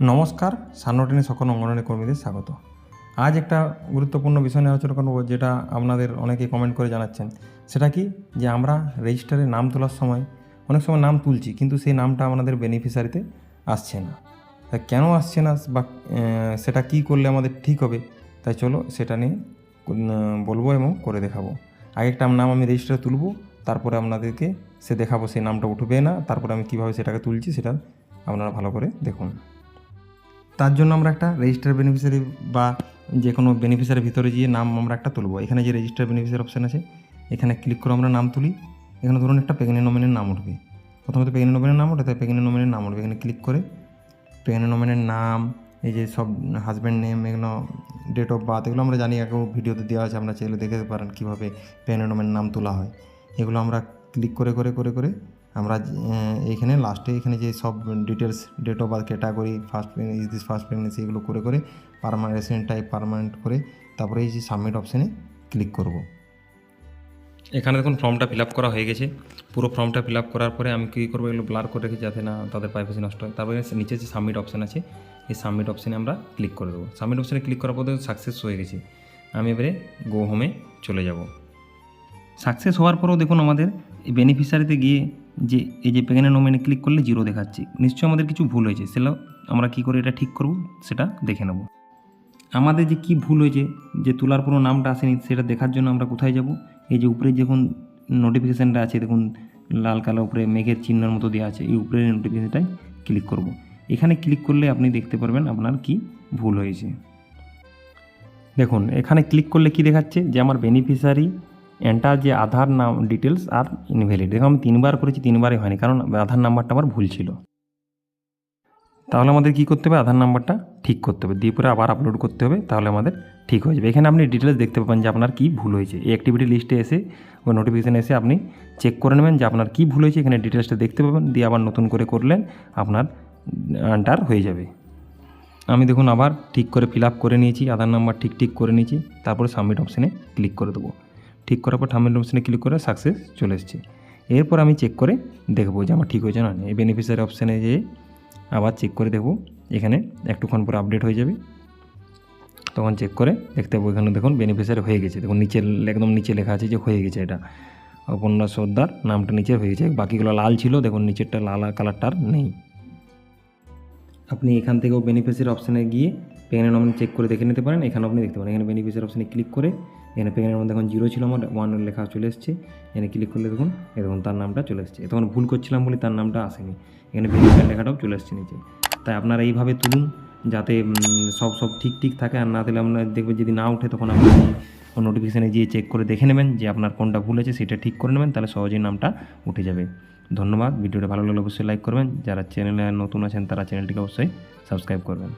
নমস্কার, সান্নটেনে সকল অঙ্গনওয়াড়ি কর্মীদের স্বাগত। আজ একটা গুরুত্বপূর্ণ বিষয় নিয়ে আলোচনা করব যেটা আপনাদের অনেকে কমেন্ট করে জানাচ্ছেন। সেটা কি? যে আমরা রেজিস্টারে নাম তোলার সময় অনেক সময় নাম তুলছি, কিন্তু সেই নামটা আমাদের বেনিফিশিয়ারিতে আসছে না। তা কেন আসছে না বা সেটা কি করলে আমাদের ঠিক হবে? তাই চলো সেটা নিয়ে বলব এবং করে দেখাবো। আগে একটা নাম আমি রেজিস্টারে তুলবো, তারপরে আপনাদেরকে সে দেখাবো সেই নামটা উঠবে না, তারপরে আমি কীভাবে সেটাকে তুলছি সেটা আপনারা ভালো করে দেখুন। তার জন্য আমরা একটা রেজিস্টার বেনিফিশিয়ারি বা যে কোনো বেনিফিশিয়ারির ভিতরে গিয়ে নাম আমরা একটা তুলবো। এখানে যে রেজিস্টার বেনিফিশিয়ারি অপশান আছে, এখানে ক্লিক করে আমরা নাম তুলি। এখানে ধরুন একটা পেগনি নমিনের নাম উঠবে। প্রথমে তো পেগনি নমিনের নাম ওঠে তাই পেগনি নমিনের নাম উঠবে। এখানে ক্লিক করে পেগনি নমিনের নাম, এই যে সব হাজব্যান্ড নেম এগুলো ডেট অফ বার্থ এগুলো আমরা জানি, আগেও ভিডিওতে দেওয়া আছে, আপনারা চাইলে দেখে পারেন কীভাবে পেগনি নমিনের নাম তোলা হয়। এগুলো আমরা ক্লিক করে করে করে করে আমরা এইখানে লাস্টে এখানে যে সব details date of birth category first is this first pregnancy এগুলো করে করে পারমানেন্ট রেসিডেন্ট টাইপ পারমানেন্ট করে তারপরে এই যে সাবমিট অপশানে ক্লিক করব। এখানে দেখুন ফর্মটা ফিল আপ করা হয়ে গেছে। পুরো ফর্মটা ফিল আপ করার পরে আমি কী করব, এগুলো ব্লার করে রেখে যাতে না তাদের প্রাইভেসি নষ্ট হয়। তারপরে নিচে যে সাবমিট অপশান আছে, এই সাবমিট অপশানে আমরা ক্লিক করে দেবো। সাবমিট অপশানে ক্লিক করার পর সাকসেস হয়ে গেছে। আমি এবারে গো হোমে চলে যাব। সাকসেস হওয়ার পরেও দেখুন আমাদের বেনিফিশিয়ারিতে গিয়ে যে, এই যে পেগেনে নোমেনে ক্লিক করলে জিরো দেখাচ্ছে। নিশ্চয়ই আমাদের কিছু ভুল হয়েছে। সেটা আমরা কী করে এটা ঠিক করব? সেটা দেখে নেব। আমাদের যে কি ভুল হয়েছে, যে তোলার কোনো নামটা আসেনি, সেটা দেখার জন্য আমরা কোথায় যাব? এই যে উপরে যখন নোটিফিকেশানটা আছে, দেখুন, লাল, কালো, উপরে মেঘের চিহ্নের মতো দেওয়া আছে, এই উপরে নোটিফিকেশানটায় ক্লিক করব। এখানে ক্লিক করলে আপনি দেখতে পারবেন আপনার কি ভুল হয়েছে। দেখুন, এখানে ক্লিক করলে কি দেখাচ্ছে? যে আমার বেনিফিশিয়ারি এন্টার যে আধার নাম ডিটেলস আর ইনভ্যালিড। দেখো আমি তিনবার করেছি, তিনবারই হয়নি, কারণ আধার নাম্বারটা আমার ভুল ছিল। তাহলে আমাদের কি করতে হবে? আধার নাম্বারটা ঠিক করতে হবে। দিয়ে পরে আবার আপলোড করতে হবে, তাহলে আমাদের ঠিক হয়ে যাবে। এখানে আপনি ডিটেলস দেখতে পাবেন যে আপনার কী ভুল হয়েছে। এই অ্যাক্টিভিটি লিস্টে এসে ওই নোটিফিকেশান এসে আপনি চেক করে নেবেন যে আপনার কী ভুল হয়েছে। এখানে ডিটেলসটা দেখতে পাবেন, দিয়ে আবার নতুন করে করলেন, আপনার আন্টার হয়ে যাবে। আমি দেখুন আবার ঠিক করে ফিল করে নিয়েছি, আধার নাম্বার ঠিক ঠিক করে নিয়েছি, তারপরে সাবমিট অপশানে ক্লিক করে দেবো। ঠিক করার পর সাবমিট অপশানে ক্লিক করে সাকসেস চলে এসেছে। এরপর আমি চেক করে দেখব যে আমার ঠিক হয়েছে না। এই বেনিফিশিয়ারি অপশানে যেয়ে আবার চেক করে দেখব। এখানে একটুক্ষণ পরে আপডেট হয়ে যাবে। তখন চেক করে দেখতে পাবো। এখানে দেখুন বেনিফিশিয়ারি হয়ে গেছে। দেখুন নিচে একদম নিচে লেখা আছে যে হয়ে গেছে এটা। অপর্ণা সর্দার নামটা নিচে হয়ে গেছে। বাকিগুলো লাল ছিল। দেখুন নিচেরটা লাল কালারটা আর নেই। আপনি এখান থেকেও বেনিফিসিয়ারি অপশানে গিয়ে পেনের নমিনি চেক করে দেখে নিতে পারেন। এখানে আপনি দেখতে পারেন। এখানে বেনিফিসিয়ারি অপশানে ক্লিক করে এখানে পেনের মধ্যে এখন জিরো ছিল আমার ওয়ান লেখা চলে এসেছে। এখানে ক্লিক করলে দেখুন, এ দেখুন তার নামটা চলে এসেছে। তখন ভুল করছিলাম বলে তার নামটা আসেনি। এখানে বেনিফিসিয়ারি লেখাটাও চলে এসেছে নিচে। তাই আপনারা এইভাবে তুলুন যাতে সব সব ঠিক ঠিক থাকে। আর না তাহলে আপনার দেখবেন যদি না ওঠে তখন আপনি নোটিফিকেশানে গিয়ে চেক করে দেখে নেবেন যে আপনার কোনটা ভুল আছে সেটা ঠিক করে নেবেন, তাহলে সহজেই নামটা উঠে যাবে। ধন্যবাদ। ভিডিওটা ভালো লাগলে অবশ্যই লাইক করবেন। যারা চ্যানেলে নতুন আছেন তারা চ্যানেলটিকে অবশ্যই সাবস্ক্রাইব করবেন।